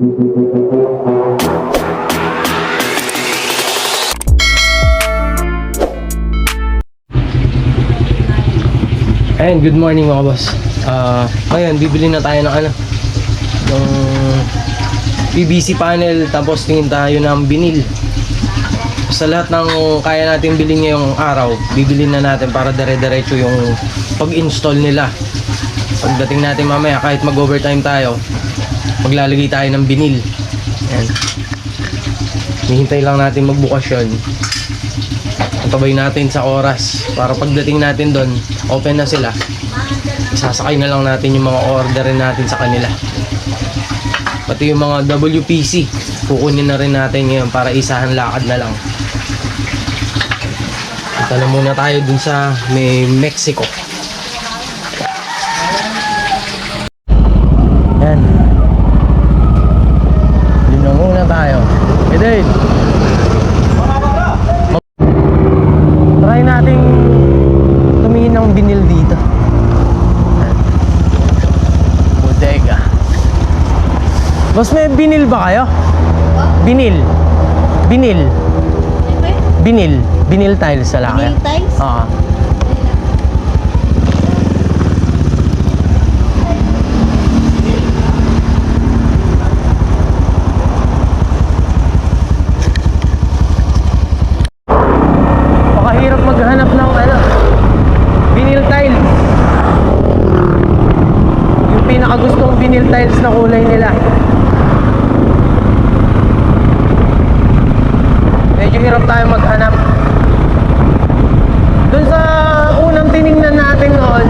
Ayan, good morning mga boss. Ah, ngayon, bibili na tayo ng ano, ng PVC panel, tapos tingin tayo ng binil. Sa lahat ng kaya natin bilhin ngayong araw, bibili na natin para dire-diretso yung pag-install nila. Pagdating natin mamaya, kahit mag-overtime tayo, maglalagay tayo ng binil. Ayan. Hihintay lang natin magbukas yun. Antabay natin sa oras para pagdating natin doon, open na sila. Isasakay na lang natin yung mga orderin natin sa kanila. Pati yung mga WPC, kukunin na rin natin ngayon para isahan lakad na lang. Punta na muna tayo dun sa may Mexico. Yan. Yun na muna tayo. Hey Dave! Try nating tumingin ng binil dito. Bodega. Boss, may binil ba kayo? Binil. Binil. Binil. Binil tiles sa laki. Nail tiles? Oo. Pakahirap maghanap ng ano, vinyl tiles. Yung pinakagustong vinyl tiles na kulay nila. Medyo hirap tayo maghanap. Doon sa unang tiningnan natin noon,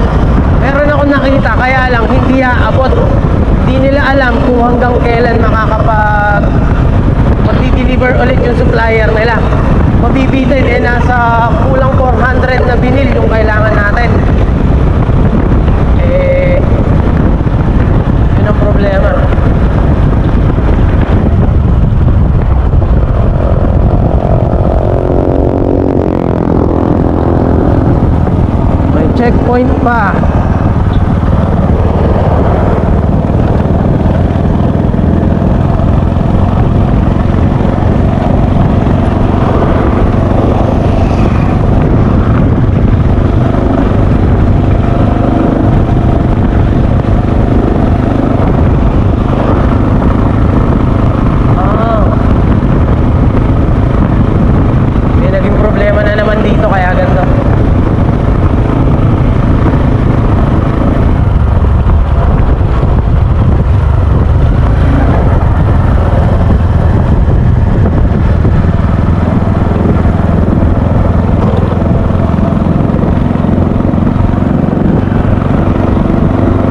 meron ako nakita, kaya lang hindi aabot. Hindi nila alam kung hanggang kailan makakapag magdi-deliver ulit yung supplier nila. Mabibitin eh nasa kulang 400 na binil yung kailangan natin. Eh, yun ang problema. May checkpoint pa. Ah. May naging problema na naman dito kaya ganito.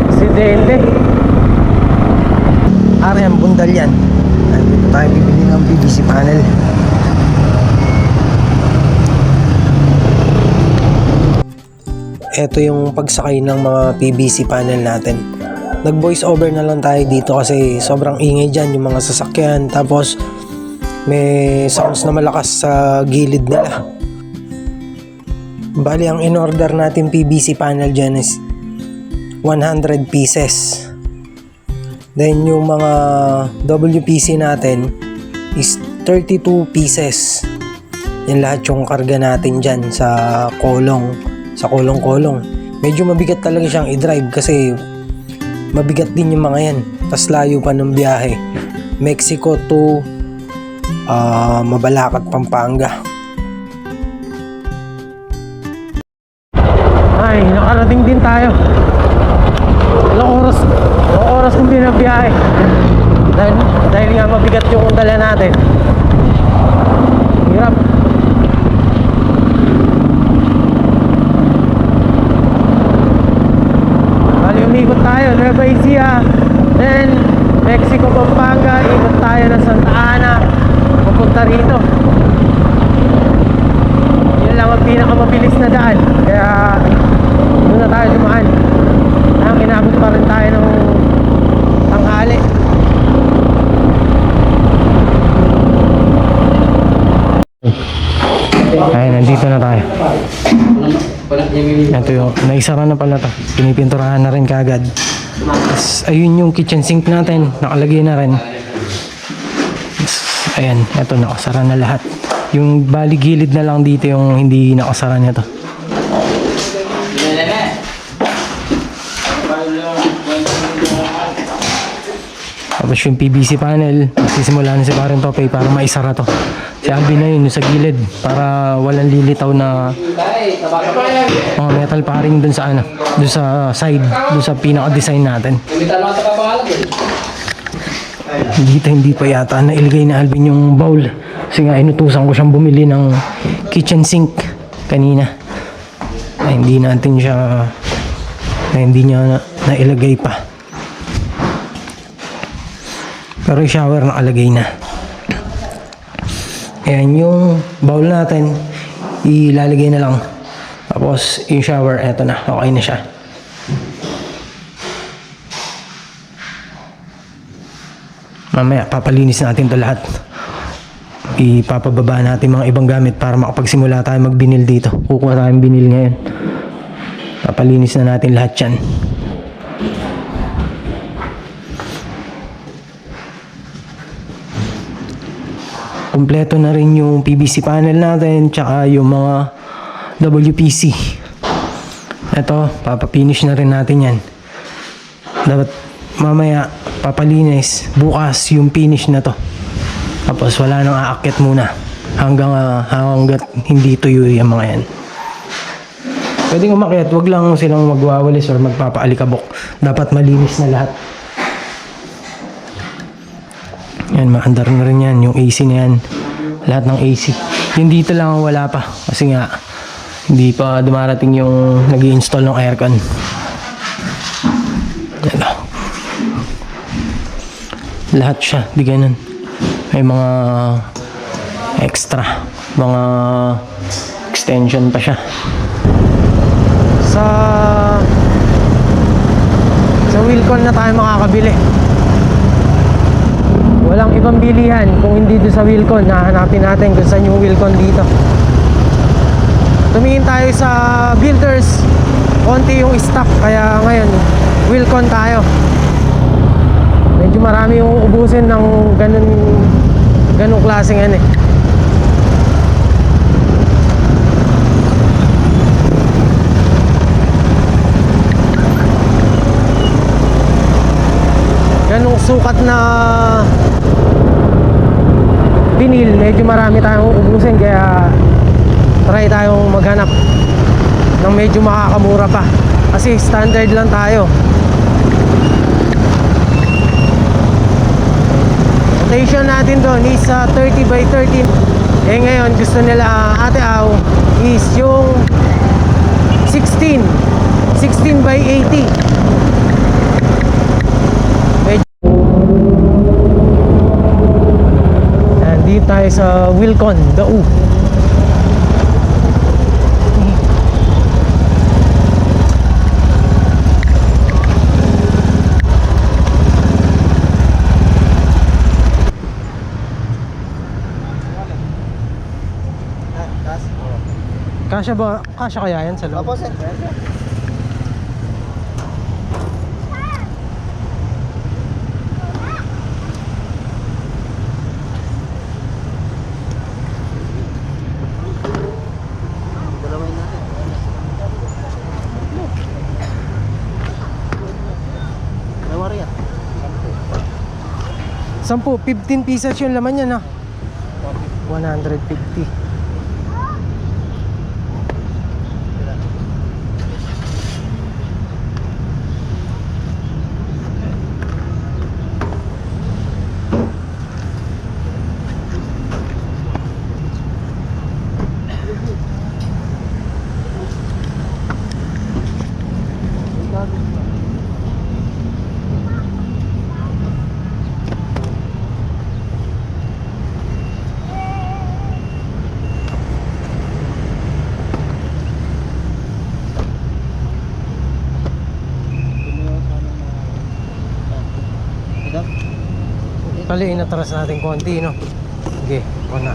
Aksidente. RM Bundal yan. Dito tayo bibili ng PVC panel. Ito yung pagsakay ng mga PVC panel natin. Nag voice over na lang tayo dito kasi sobrang ingay dyan yung mga sasakyan. Tapos may sounds na malakas sa gilid nila. Bali ang in-order natin PVC panel dyan is 100 pieces. Then yung mga WPC natin is 32 pieces. Yan lahat yung karga natin dyan sa kolong, sa kolong-kolong. Medyo mabigat talaga siyang i-drive kasi mabigat din yung mga yan. Tapos layo pa ng biyahe. Mexico to ah, Mabalacat, Pampanga. Ay, nakarating din tayo. Ilang oras, ilang oras kong binabiyahe. Dahil, dahil nga mabigat yung dala natin. Tayo. Nueva Ecija. Then, Mexico, Pampanga. Ikot tayo ng Santa Ana. Papunta rito. Yun lang ang pinakamabilis na daan. Kaya, doon na tayo dumaan. Ang inabot pa rin tayo ng tanghali. Ay, nandito na tayo. Ito yung, naisara na pala to. Pinipinturahan na rin kagad. Mas, ayun yung kitchen sink natin. Nakalagay na rin. Ayan, eto nakasara na lahat. Yung bali gilid na lang dito yung hindi nakasara nito. Tapos yung PVC panel, sisimula na si Parang Topay para maisara to. Si Alvin na yun, sa gilid, para walang lilitaw na mga metal paring dun sa ano, dun sa side, dun sa pinaka-design natin. Dito hindi pa yata nailagay na Alvin yung bowl. Kasi nga inutusan ko siyang bumili ng kitchen sink kanina. Ay, hindi natin siya na hindi niya na, nailagay pa. Pero yung shower nakalagay na. Ayan yung bowl natin. Ilalagay na lang. Tapos yung shower, eto na. Okay na siya. Mamaya, papalinis natin to lahat. Ipapababa natin mga ibang gamit para makapagsimula tayo magbinil dito. Kukuha tayong binil ngayon. Papalinis na natin lahat yan. Kompleto na rin yung PVC panel natin, tsaka yung mga WPC. Ito, papapinish na rin natin yan. Dapat mamaya papalinis bukas yung finish na to. Tapos wala nang aakyat muna hanggang ah, hanggat hindi tuyo yung mga yan. Pwedeng umakyat, wag lang silang magwawalis or magpapaalikabok. Dapat malinis na lahat. Yan, maandar na rin yan. Yung AC na yan. Lahat ng AC. Yung dito lang ang wala pa. Kasi nga, hindi pa dumarating yung nag install ng aircon. Yan o. Lahat siya, di ganun. May mga extra, mga extension pa siya. Sa sa Wilcon na tayo makakabili. Walang ibang bilihan kung hindi doon sa Wilcon. Nahanapin natin kung saan yung Wilcon dito. Tumingin tayo sa builders. Konti yung stock. Kaya ngayon, Wilcon tayo. Medyo marami yung ubusin ng ganun, ganung klaseng ano eh. ganong sukat na binil, medyo marami tayong ubusin kaya try tayong maghanap ng medyo makakamura pa. Kasi standard lang tayo. Rotation natin doon is uh, 30 by 13 eh ngayon gusto nila uh, ate Aw is yung 16 16 by 80 Nandito tayo sa Wilcon, Dau. Kasya ba? Kasya kaya yan sa loob? Opo, sir. 10, 15 pieces yung laman niya na. 150. Ito? Pali, inatras natin konti, no? Sige, ako na.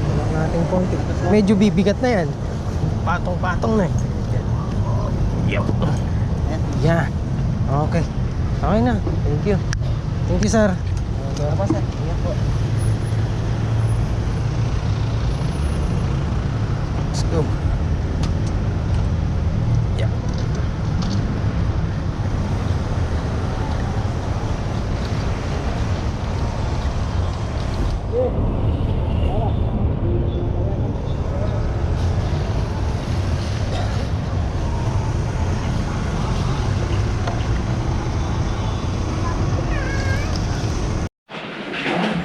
Wala natin konti. Medyo bibigat na yan. Patong-patong na eh. Ayan. Yan. Okay. Okay na. Thank you. Thank you, sir. Tara pa sir. Ingat po. Let's go. Yeah.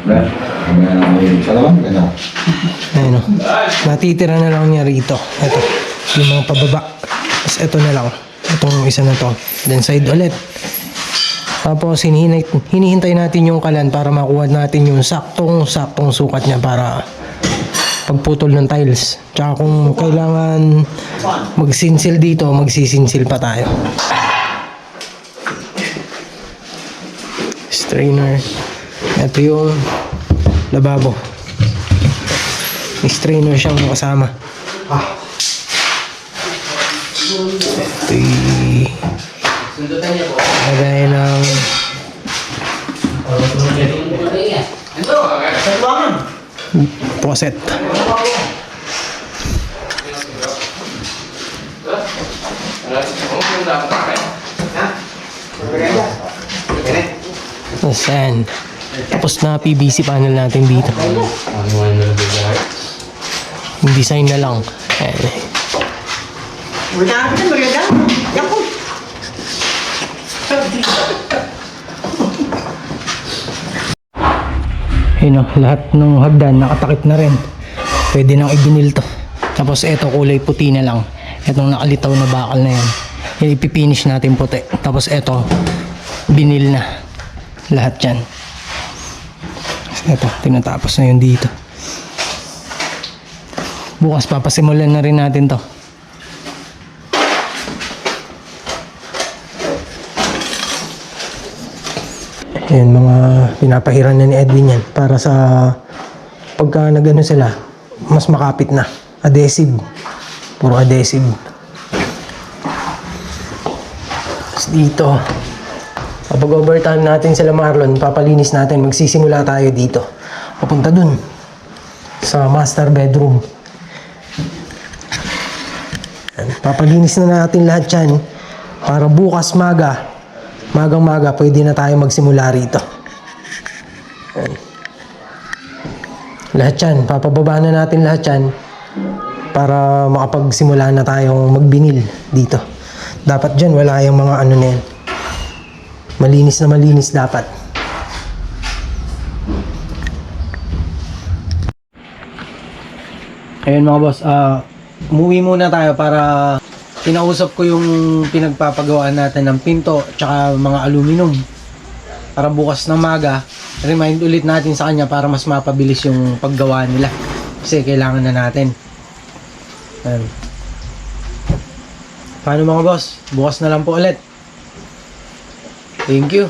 Brad, mamaya na kayo. Sa naman, ganda. Ayun o. Natitira na lang niya rito. Ito. Yung mga pababa. Tapos ito na lang. Itong isa na to. Then side ulit. Tapos hinihintay, hinihintay natin yung kalan para makuha natin yung saktong saktong sukat niya para pagputol ng tiles. Tsaka kung kailangan magsinsil dito, magsisinsil pa tayo. Strainer. Ito yung lababo. May strainer siyang kasama. Ito yung lagay ng faucet. Tapos yan. Tapos na PVC panel natin dito. Yung design na lang. Ayan. Wala ka na, wala Yaku. Yun o, lahat ng hagdan nakatakip na rin. Pwede nang ibinil to. Tapos eto kulay puti na lang. Etong nakalitaw na bakal na yan. Yan ipipinish natin puti. Tapos eto, binil na. Lahat yan. Eto, tinatapos na yun dito. Bukas papasimulan na rin natin to. Ayan, mga pinapahiran na ni Edwin yan para sa pagka nagano sila, mas makapit na. Adhesive. Puro adhesive. Tapos dito, kapag overtime natin sila Marlon, papalinis natin, magsisimula tayo dito. Papunta dun sa master bedroom. Papalinis na natin lahat yan para bukas maga magang maga pwede na tayo magsimula rito. Ayan. Lahat yan, papababa na natin lahat yan para makapagsimula na tayong magbinil dito. Dapat dyan, wala yung mga ano na yan. Malinis na malinis dapat. Ayun mga boss, ah umuwi muna tayo para kinausap ko yung pinagpapagawaan natin ng pinto tsaka mga aluminum. Para bukas ng maga, remind ulit natin sa kanya para mas mapabilis yung paggawa nila. Kasi kailangan na natin. Ayun. Paano mga boss? Bukas na lang po ulit. Thank you.